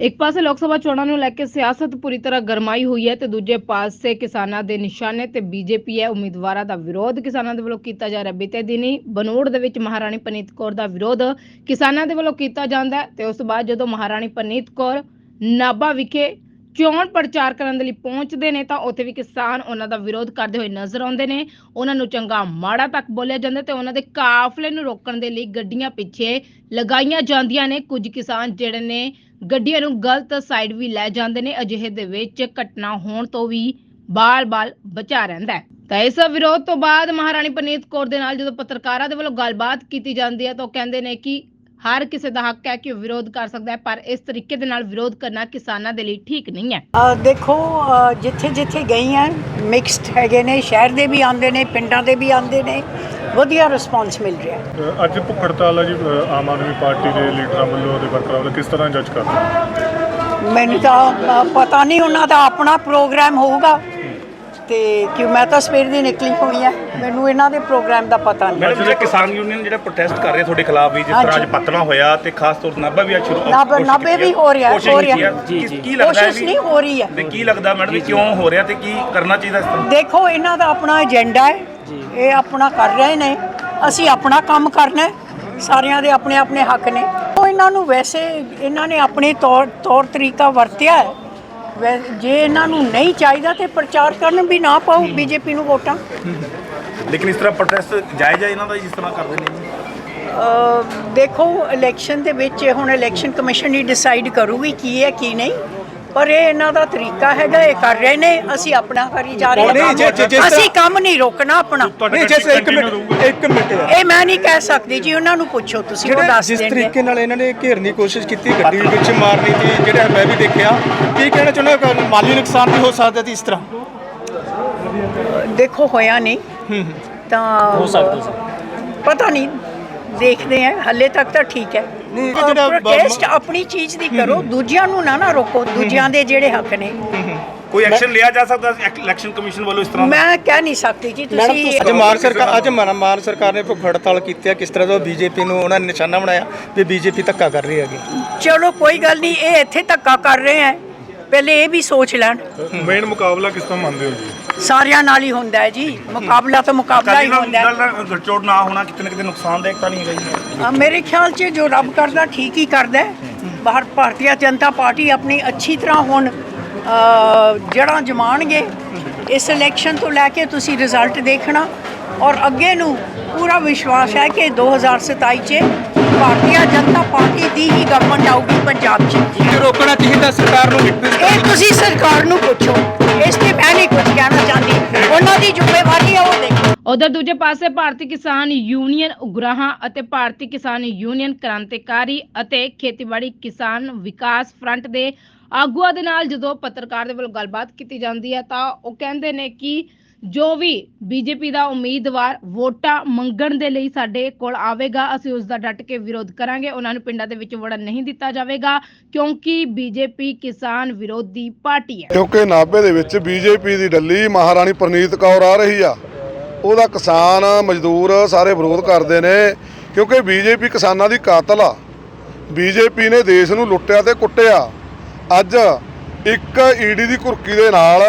ਇੱਕ ਪਾਸੇ ਲੋਕ ਸਭਾ ਚੋਣਾਂ ਨੂੰ ਲੈ ਕੇ ਸਿਆਸਤ ਪੂਰੀ ਤਰ੍ਹਾਂ ਗਰਮਾਈ ਹੋਈ ਹੈ ਤੇ ਦੂਜੇ ਪਾਸੇ ਕਿਸਾਨਾਂ ਦੇ ਨਿਸ਼ਾਨੇ ਤੇ ਬੀਜੇਪੀ ਹੈ। ਉਮੀਦਵਾਰਾਂ ਦਾ ਵਿਰੋਧ ਕਿਸਾਨਾਂ ਦੇ ਵੱਲੋਂ ਕੀਤਾ ਜਾ ਰਿਹਾ। ਬੀਤੇ ਦਿਨੀ ਬਨੋੜ ਦੇ ਵਿੱਚ ਮਹਾਰਾਣੀ ਪਨੀਤ ਕੌਰ ਦਾ ਵਿਰੋਧ ਕਿਸਾਨਾਂ ਦੇ ਵੱਲੋਂ ਕੀਤਾ ਜਾਂਦਾ ਹੈ ਤੇ ਉਸ ਤੋਂ ਬਾਅਦ ਜਦੋਂ ਮਹਾਰਾਣੀ ਪਨੀਤ ਕੌਰ ਨਾਭਾ ਵਿਖੇ ਚੋਣ ਪ੍ਰਚਾਰ ਕਰਨ ਦੇ ਲਈ ਪਹੁੰਚਦੇ ਨੇ, ਤਾਂ ਉੱਥੇ ਵੀ ਕਿਸਾਨ ਉਹਨਾਂ ਦਾ ਵਿਰੋਧ ਕਰਦੇ ਹੋਏ ਨਜ਼ਰ ਆਉਂਦੇ ਨੇ। ਉਹਨਾਂ ਨੂੰ ਚੰਗਾ ਮਾੜਾ ਤੱਕ ਬੋਲਿਆ ਜਾਂਦਾ ਤੇ ਉਹਨਾਂ ਦੇ ਕਾਫਲੇ ਨੂੰ ਰੋਕਣ ਦੇ ਲਈ ਗੱਡੀਆਂ ਪਿੱਛੇ ਲਗਾਈਆਂ ਜਾਂਦੀਆਂ ਨੇ। ਕੁਝ ਕਿਸਾਨ ਜਿਹੜੇ ਨੇ, ਗੱਡੀਆਂ ਨੂੰ ਗਲਤ ਸਾਈਡ ਵੀ ਲੈ ਜਾਂਦੇ ਨੇ। ਅਜਿਹੇ ਦੇ ਵਿੱਚ ਘਟਨਾ ਹੋਣ ਤੋਂ ਵੀ ਬਾਲ-ਬਾਲ ਬਚਾ ਰਹਿੰਦਾ ਹੈ। ਤਾਂ ਇਸ ਵਿਰੋਧ ਤੋਂ ਬਾਅਦ ਮਹਾਰਾਣੀ ਪਨੀਤ ਕੌਰ ਦੇ ਨਾਲ ਜਦੋਂ ਪੱਤਰਕਾਰਾਂ ਦੇ ਵੱਲੋਂ ਗੱਲਬਾਤ ਕੀਤੀ ਜਾਂਦੀ ਹੈ ਤਾਂ ਉਹ ਕਹਿੰਦੇ ਨੇ ਕਿ ਹਰ ਕਿਸੇ ਦਾ ਹੱਕ ਹੈ ਕਿ ਉਹ ਵਿਰੋਧ ਕਰ ਸਕਦਾ ਹੈ ਪਰ ਇਸ ਤਰੀਕੇ ਦੇ ਨਾਲ ਵਿਰੋਧ ਕਰਨਾ ਕਿਸਾਨਾਂ ਦੇ ਲਈ ਠੀਕ ਨਹੀਂ ਹੈ। ਦੇਖੋ ਜਿੱਥੇ ਜਿੱਥੇ ਗਈ ਆ ਮਿਕਸਡ ਹੈਗੇ ਨੇ ਸ਼ਹਿਰ ਦੇ ਵੀ ਆਉਂਦੇ ਨੇ ਪਿੰਡਾਂ ਦੇ ਵੀ ਆਉਂਦੇ ਨੇ ਵਧੀਆ ਰਿਸਪੌਂਸ ਮਿਲ ਰਿਹਾ ਹੈ। ਅੱਜ ਭੁੱਖ ਹੜਤਾਲ ਹੈ ਜੀ ਆਮ ਆਦਮੀ ਪਾਰਟੀ ਦੇ ਲੀਡਰਾਂ ਵੱਲੋਂ ਤੇ ਵਰਕਰਾਂ ਵੱਲੋਂ ਕਿਸ ਤਰ੍ਹਾਂ ਜੱਜ ਕਰਦੇ ਮੈਨੂੰ ਤਾਂ ਪਤਾ ਨਹੀਂ ਉਹਨਾਂ ਦਾ ਆਪਣਾ ਪ੍ਰੋਗਰਾਮ ਹੋਊਗਾ। ਤੇ ਕਿ ਮੈਂ ਤਾਂ ਸਵੇਰ ਦੀ ਨਿਕਲੀ ਹੋਈ ਆ ਮੈਨੂੰ ਇਹਨਾਂ ਦੇ ਪ੍ਰੋਗਰਾਮ ਦਾ ਪਤਾ ਨਹੀਂ। ਮੈਡਮ ਜਿਹੜਾ ਕਿਸਾਨ ਯੂਨੀਅਨ ਜਿਹੜਾ ਪ੍ਰੋਟੈਸਟ ਕਰ ਰਹੇ ਤੁਹਾਡੇ ਖਿਲਾਫ ਵੀ ਜਿਸ ਤਰ੍ਹਾਂ ਹਾਂਜੀ। ਅੱਜ ਪਤਨਾ ਹੋਇਆ ਤੇ ਖਾਸ ਤੌਰ ਤੇ ਨਾਭਾ ਵੀ ਅੱਜ ਸ਼ੁਰੂ ਨਾਭਾ- ਕੋਸ਼ਿਸ਼ ਨਾਭੇ ਕੀਤੀ ਵੀ ਹੈ। ਰਿਹਾ, ਕੋਸ਼ਿਸ਼ ਹੋ ਕੀਤੀ ਰਿਹਾ। ਕੀ ਕੀ ਲੱਗਦਾ ਹੈ ਕੋਸ਼ਿਸ਼ ਵੀ ਨਹੀਂ ਹੋ ਰਹੀ ਹੈ ਤੇ ਕੀ ਲੱਗਦਾ ਮੈਡਮ ਵੀ ਕਿਉਂ ਹੋ ਰਿਹਾ ਤੇ ਕੀ ਕਰਨਾ ਚਾਹੀਦਾ ਇਸ ਤਰ੍ਹਾਂ? ਦੇਖੋ ਇਹਨਾਂ ਦਾ ਆਪਣਾ ਏਜੰਡਾ ਹੈ। ਇਹ ਆਪਣਾ ਕਰ ਰਹੇ ਨੇ। ਅਸੀਂ ਆਪਣਾ ਕੰਮ ਕਰਨਾ ਹੈ। ਸਾਰਿਆਂ ਦੇ ਆਪਣੇ ਆਪਣੇ ਹੱਕ ਨੇ। ਉਹ ਇਹਨਾਂ ਨੂੰ ਵੈਸੇ ਇਹਨਾਂ ਨੇ ਆਪਣੇ ਤੌਰ ਤੌਰ ਤਰੀਕਾ ਵਰਤਿਆ ਹੈ। ਵੈ- ਜੇ ਇਹਨਾਂ ਨੂੰ ਨਹੀਂ ਚਾਹੀਦਾ ਤੇ ਪ੍ਰਚਾਰ ਕਰਨ ਵੀ ਨਾ ਪਾਓ ਬੀਜੇਪੀ ਨੂੰ ਵੋਟਾਂ। ਲੇਕਿਨ ਇਸ ਤਰ੍ਹਾਂ ਪ੍ਰੋਟੈਸਟ ਜਾਇਜ਼ ਹੈ ਇਹਨਾਂ ਦਾ ਜਿਸ ਤਰ੍ਹਾਂ ਕਰਦੇ ਨੇ ਅ, ਦੇਖੋ ਇਲੈਕਸ਼ਨ ਦੇ ਵਿੱਚ ਹੁਣ ਇਲੈਕਸ਼ਨ ਕਮਿਸ਼ਨ ਹੀ ਡਿਸਾਈਡ ਕਰੂਗੀ ਕੀ ਹੈ ਕੀ ਨਹੀਂ। ਪਰ ਇਹ ਇਹਨਾਂ ਦਾ ਤਰੀਕਾ ਹੈਗਾ ਇਹ ਕਰ ਰਹੇ ਨੇ ਅਸੀਂ ਆਪਣਾ ਕਰੀ ਜਾ ਰਹੇ ਨਹੀਂ, ਜੇ- ਜੇ- ਜਿਸ ਹਾਂ ਤਰ੍ਹਾਂ- ਅਸੀਂ ਕੰਮ ਨਹੀਂ ਰੋਕਣਾ ਆਪਣਾ। ਨਹੀਂ ਜੈਸੇ ਇੱਕ ਮਿੰਟ ਇੱਕ ਮਿੰਟ ਇਹ ਮੈਂ ਨਹੀਂ ਕਹਿ ਸਕਦੀ ਜੀ ਉਹਨਾਂ ਨੂੰ ਪੁੱਛੋ ਤੁਸੀਂ ਉਹ ਜਿਹੜੇ ਦੱਸ ਜਿਸ ਦੇਣਗੇ। ਤਰੀਕੇ ਨਾਲ ਇਹਨਾਂ ਨੇ ਘੇਰਨੀ ਦੀ ਕੋਸ਼ਿਸ਼ ਕੀਤੀ ਗੱਡੀ ਵਿੱਚ ਮਾਰਨੀ ਦੀ ਜਿਹੜਾ ਮੈਂ ਵੀ ਦੇਖਿਆ ਕੀ ਕਹਿਣਾ ਚਾਹੁੰਦਾ ਕਿ ਮਾਲੀ ਨੁਕਸਾਨ ਵੀ ਹੋ ਸਕਦਾ ਸੀ ਇਸ ਤਰ੍ਹਾਂ? ਦੇਖੋ ਹੋਇਆ ਨਹੀਂ। ਤਾਂ ਹੋ ਸਕਦਾ ਪਤਾ ਨਹੀਂ ਦੇਖਦੇ ਆ ਹੱਲੇ ਤੱਕ ਤਾਂ ਠੀਕ ਹੈ। ਨਹੀਂ, ਜਿਹੜਾ ਪ੍ਰੋਟੈਸਟ ਆਪਣੀ ਚੀਜ਼ ਦੀ ਕਰੋ ਦੂਜਿਆਂ ਨੂੰ ਨਾ ਨਾ ਰੋਕੋ ਦੂਜਿਆਂ ਦੇ ਜਿਹੜੇ ਹੱਕ ਨੇ। ਕੋਈ ਐਕਸ਼ਨ ਲਿਆ ਜਾ ਸਕਦਾ ਇਲੈਕਸ਼ਨ ਕਮਿਸ਼ਨ ਵੱਲੋਂ ਇਸ ਤਰ੍ਹਾਂ ਦਾ? ਮੈਂ ਕਹਿ ਨਹੀਂ ਸਕਦੀ ਜੀ ਤੁਸੀਂ ਅੱਜ ਮਾਨ ਸਰਕਾਰ ਅੱਜ ਮਾਨ ਮਾਨ ਸਰਕਾਰ ਨੇ ਭੁੱਖ ਹੜਤਾਲ ਕੀਤੀ ਹੈ ਕਿਸ ਤਰ੍ਹਾਂ ਦਾ ਬੀਜੇਪੀ ਨੂੰ ਉਹਨਾਂ ਨੇ ਨਿਸ਼ਾਨਾ ਬਣਾਇਆ ਵੀ ਬੀਜੇਪੀ ਧੱਕਾ ਕਰ ਰਹੀ ਹੈਗੀ। ਚਲੋ ਕੋਈ ਗੱਲ ਨਹੀਂ ਇਹ ਇੱਥੇ ਧੱਕਾ ਕਰ ਰਹੇ ਹੈ। ਪਹਿਲੇ ਇਹ ਵੀ ਸੋਚ ਲੈਣ। ਮੇਨ ਮੁਕਾਬਲਾ ਕਿਸ ਤਰ੍ਹਾਂ ਮੰਨਦੇ ਹੋ ਜੀ? ਸਾਰਿਆਂ ਨਾਲ ਹੀ ਹੁੰਦਾ ਹੈ ਜੀ। ਮੁਕਾਬਲਾ ਤਾਂ ਮੁਕਾਬਲਾ ਹੀ ਹੁੰਦਾ ਹੈ। ਗਠਜੋੜ ਨਾ ਹੋਣਾ ਕਿਤੇ ਨਾ ਕਿਤੇ ਨੁਕਸਾਨਦਾਇਕ ਤਾਂ ਨਹੀਂ ਹੈਗਾ ਜੀ। ਅ, ਮੇਰੇ ਖਿਆਲ 'ਚ ਜੋ ਰੱਬ ਕਰਦਾ ਠੀਕ ਹੀ ਕਰਦਾ ਹੈ। ਬਾਹਰ ਭਾਰਤੀ ਜਨਤਾ ਪਾਰਟੀ ਆਪਣੀ ਅੱਛੀ ਤਰ੍ਹਾਂ ਹੁਣ ਅ, ਜੜ੍ਹਾਂ ਜਮਾਣਗੇ। ਇਸ ਇਲੈਕਸ਼ਨ ਤੋਂ ਲੈ ਕੇ ਤੁਸੀਂ ਰਿਜ਼ਲਟ ਦੇਖਣਾ। ਔਰ ਅੱਗੇ ਨੂੰ ਪੂਰਾ ਵਿਸ਼ਵਾਸ ਹੈ ਕਿ 2027 'ਚ ਭਾਰਤੀ ਜਨਤਾ ਪਾਰਟੀ ਦੀ ਹੀ ਗਵਰਨਮੈਂਟ ਆਊਗੀ ਪੰਜਾਬ 'ਚ। ਇਹ ਰੋਕਣਾ ਚਾਹੀਦਾ ਸਰਕਾਰ ਨੂੰ ਇਹ ਤੁਸੀਂ ਸਰਕਾਰ ਨੂੰ ਪੁੱਛੋ। ਇਸ ਤੇ ਮੈਂ ਨਹੀਂ ਕੁਝ ਕਹਿਣਾ ਚਾਹੁੰਦੀ। ਉਹਨਾਂ ਦੀ ਜ਼ਿੰਮੇਵਾਰੀ ਹੈ ਉਹ ਦੇਖੋ। ਉਧਰ ਦੂਜੇ ਪਾਸੇ ਭਾਰਤੀ ਕਿਸਾਨ ਯੂਨੀਅਨ ਉਗਰਾਹਾਂ ਅਤੇ ਭਾਰਤੀ ਕਿਸਾਨ ਯੂਨੀਅਨ ਕ੍ਰਾਂਤੀਕਾਰੀ ਅਤੇ ਖੇਤੀਬਾੜੀ ਕਿਸਾਨ ਵਿਕਾਸ ਫਰੰਟ ਦੇ ਆਗੂਆਂ ਦੇ ਨਾਲ ਜਦੋਂ ਪੱਤਰਕਾਰ ਦੇ ਵੱਲੋਂ ਗੱਲਬਾਤ ਕੀਤੀ ਜਾਂਦੀ ਹੈ ਤਾਂ ਉਹ ਕਹਿੰਦੇ ਨੇ ਕਿ ਜੋ ਵੀ ਬੀਜੇਪੀ ਦਾ ਉਮੀਦਵਾਰ ਵੋਟਾਂ ਮੰਗਣ ਦੇ ਲਈ ਸਾਡੇ ਕੋਲ ਆਵੇਗਾ, ਅਸੀਂ ਉਸ ਦਾ ਡਟ ਕੇ ਵਿਰੋਧ ਕਰਾਂਗੇ। ਉਹਨਾਂ ਨੂੰ ਪਿੰਡਾਂ ਦੇ ਵਿੱਚ ਵੜਨ ਨਹੀਂ ਦਿੱਤਾ ਜਾਵੇਗਾ, ਕਿਉਂਕਿ ਬੀਜੇਪੀ ਕਿਸਾਨ ਵਿਰੋਧੀ ਪਾਰਟੀ ਹੈ। ਕਿਉਂਕਿ ਨਾਭੇ ਦੇ ਵਿੱਚ ਬੀਜੇਪੀ ਦੀ ਡੱਲੀ ਮਹਾਰਾਣੀ ਪ੍ਰਨੀਤ ਕੌਰ ਆ ਰਹੀ ਆ। ਉਹਦਾ ਕਿਸਾਨ, ਮਜ਼ਦੂਰ ਸਾਰੇ ਵਿਰੋਧ ਕਰਦੇ ਨੇ, ਕਿਉਂਕਿ ਬੀਜੇਪੀ ਕਿਸਾਨਾਂ ਦੀ ਕਾਤਲ ਆ। ਬੀਜੇਪੀ ਨੇ ਦੇਸ਼ ਨੂੰ ਲੁੱਟਿਆ ਤੇ ਕੁੱਟਿਆ। ਅੱਜ ਇੱਕ ਈਡੀ ਦੀ ਕੁਰਕੀ ਦੇ ਨਾਲ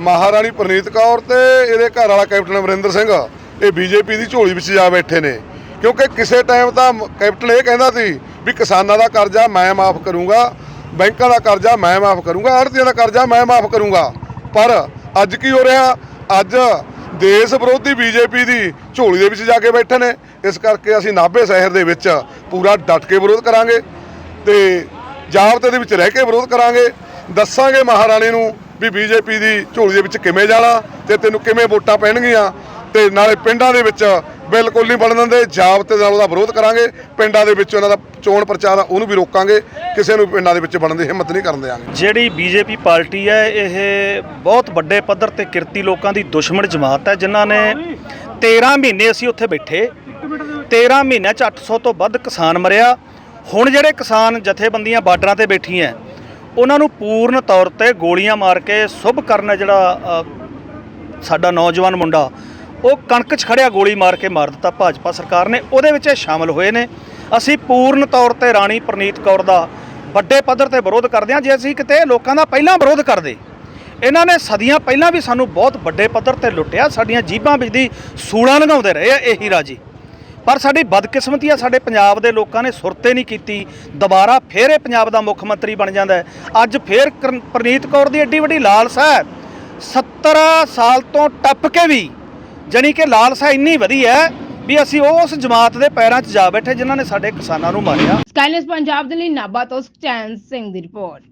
ਮਹਾਰਾਣੀ ਪ੍ਰਨੀਤ ਕੌਰ ਤੇ ਇਹਦੇ ਘਰ ਵਾਲਾ ਕੈਪਟਨ ਅਮਰਿੰਦਰ ਸਿੰਘ, ਇਹ ਬੀਜੇਪੀ ਦੀ ਝੋਲੀ ਵਿੱਚ ਜਾ ਬੈਠੇ ਨੇ। ਕਿਉਂਕਿ ਕਿਸੇ ਟਾਈਮ ਤਾਂ ਕੈਪਟਨ ਇਹ ਕਹਿੰਦਾ ਸੀ ਵੀ ਕਿਸਾਨਾਂ ਦਾ ਕਰਜ਼ਾ ਮੈਂ ਮਾਫ ਕਰੂੰਗਾ, ਬੈਂਕਾਂ ਦਾ ਕਰਜ਼ਾ ਮੈਂ ਮਾਫ ਕਰੂੰਗਾ ਆੜਤੀਆਂ ਦਾ ਕਰਜ਼ਾ ਮੈਂ ਮਾਫ ਕਰੂੰਗਾ। ਪਰ ਅੱਜ ਕੀ ਹੋ ਰਿਹਾ? ਅੱਜ ਦੇਸ਼ ਵਿਰੋਧੀ ਬੀਜੇਪੀ ਦੀ ਝੋਲੀ ਦੇ ਵਿੱਚ ਜਾ ਕੇ ਬੈਠੇ ਨੇ। ਇਸ ਕਰਕੇ ਅਸੀਂ ਨਾਭੇ ਸ਼ਹਿਰ ਦੇ ਵਿੱਚ ਪੂਰਾ ਡਟ ਕੇ ਵਿਰੋਧ ਕਰਾਂਗੇ ਤੇ ਜਾਬਤੇ ਦੇ ਵਿੱਚ ਰਹਿ ਕੇ ਵਿਰੋਧ ਕਰਾਂਗੇ। ਦੱਸਾਂਗੇ ਮਹਾਰਾਣੀ ਨੂੰ ਵੀ ਬੀਜੇਪੀ ਦੀ ਝੋਲੀ ਦੇ ਵਿੱਚ ਕਿਵੇਂ ਜਾਣਾ ਤੇ ਤੈਨੂੰ ਕਿਵੇਂ ਵੋਟਾਂ ਪੈਣਗੀਆਂ ਤੇ ਨਾਲੇ ਪਿੰਡਾਂ ਦੇ ਵਿੱਚ ਬਿਲਕੁਲ ਨਹੀਂ ਬਣਨ ਦਿੰਦੇ ਜਾਬਤੇ ਨਾਲ ਉਹਦਾ ਵਿਰੋਧ ਕਰਾਂਗੇ ਪਿੰਡਾਂ ਦੇ ਵਿੱਚ ਉਹਨਾਂ ਦਾ ਚੋਣ ਪ੍ਰਚਾਰ ਆ, ਉਹਨੂੰ ਵੀ ਰੋਕਾਂਗੇ ਕਿਸੇ ਨੂੰ ਪਿੰਡਾਂ ਦੇ ਵਿੱਚ ਬਣਨ ਦੀ ਹਿੰਮਤ ਨਹੀਂ ਕਰਨ ਦੇਵਾਂਗੇ ਜਿਹੜੀ ਬੀਜੇਪੀ ਪਾਰਟੀ ਹੈ ਇਹ ਬਹੁਤ ਵੱਡੇ ਪੱਧਰ ਤੇ ਕਿਰਤੀ ਲੋਕਾਂ ਦੀ ਦੁਸ਼ਮਣ ਜਮਾਤ ਹੈ ਜਿਨ੍ਹਾਂ ਨੇ 13 ਮਹੀਨੇ ਅਸੀਂ ਉੱਥੇ ਬੈਠੇ। 13 ਮਹੀਨਿਆਂ ਚ 800 ਤੋਂ ਵੱਧ ਕਿਸਾਨ ਮਰਿਆ। ਹੁਣ ਜਿਹੜੇ ਕਿਸਾਨ ਜਥੇਬੰਦੀਆਂ ਬਾਰਡਰਾਂ ਤੇ ਬੈਠੀਆਂ ਉਹਨਾਂ ਨੂੰ ਪੂਰਨ ਤੌਰ ਤੇ ਗੋਲੀਆਂ ਮਾਰ ਕੇ ਸੁਭ ਕਰਨ ਜਿਹੜਾ ਸਾਡਾ ਨੌਜਵਾਨ ਮੁੰਡਾ, ਉਹ ਕਣਕ 'ਚ ਖੜਿਆ ਗੋਲੀ ਮਾਰ ਕੇ ਮਾਰ ਦਿੱਤਾ ਭਾਜਪਾ ਸਰਕਾਰ ਨੇ। ਉਹਦੇ ਵਿੱਚ ਇਹ ਸ਼ਾਮਲ ਹੋਏ ਨੇ। ਅਸੀਂ ਪੂਰਨ ਤੌਰ ਤੇ ਰਾਣੀ ਪ੍ਰਨੀਤ ਕੌਰ ਦਾ ਵੱਡੇ ਪੱਧਰ ਤੇ ਵਿਰੋਧ ਕਰਦੇ ਹਾਂ। ਜੇ ਅਸੀਂ ਕਿਤੇ ਲੋਕਾਂ ਦਾ ਪਹਿਲਾਂ ਵਿਰੋਧ ਕਰਦੇ, ਇਹਨਾਂ ਨੇ ਸਦੀਆਂ ਪਹਿਲਾਂ ਵੀ ਸਾਨੂੰ ਬਹੁਤ ਵੱਡੇ ਪੱਧਰ ਤੇ ਲੁੱਟਿਆ। ਸਾਡੀਆਂ ਜੀਬਾਂ ਵਿੱਚ ਦੀ ਸੂਲਾਂ ਲਗਾਉਂਦੇ ਰਹੇ ਆ। ਇਹੀ ਰਾਜੀ। ਪਰ ਸਾਡੀ ਬਦਕਿਸਮਤੀ ਆ, ਸਾਡੇ ਪੰਜਾਬ ਦੇ ਲੋਕਾਂ ਨੇ ਸੁਰਤੇ ਨਹੀਂ ਕੀਤੀ। ਦੁਬਾਰਾ ਫੇਰ ਇਹ ਪੰਜਾਬ ਦਾ ਮੁੱਖ ਮੰਤਰੀ ਬਣ ਜਾਂਦਾ ਅੱਜ ਫੇਰ ਕਰਨ- ਪ੍ਰਨੀਤ ਕੌਰ ਦੀ ਏਡੀ ਵੱਡੀ ਲਾਲਸਾ ਹੈ। 70 ਸਾਲ ਤੋਂ ਟੱਪ ਕੇ ਵੀ ਜਾਣੀ ਕਿ ਲਾਲਸਾ ਇੰਨੀ ਵਧੀ ਹੈ ਵੀ ਅਸੀਂ ਉਸ ਜਮਾਤ ਦੇ ਪੈਰਾਂ 'ਚ ਜਾ ਬੈਠੇ ਜਿਨ੍ਹਾਂ ਨੇ ਸਾਡੇ ਕਿਸਾਨਾਂ ਨੂੰ ਮਾਰਿਆ। ਸਕਾਈਨੈਸ ਪੰਜਾਬ ਦੇ ਲਈ ਨਾਭਾ ਤੋਂ ਸੁਖਚੈਨ ਸਿੰਘ ਦੀ ਰਿਪੋਰਟ।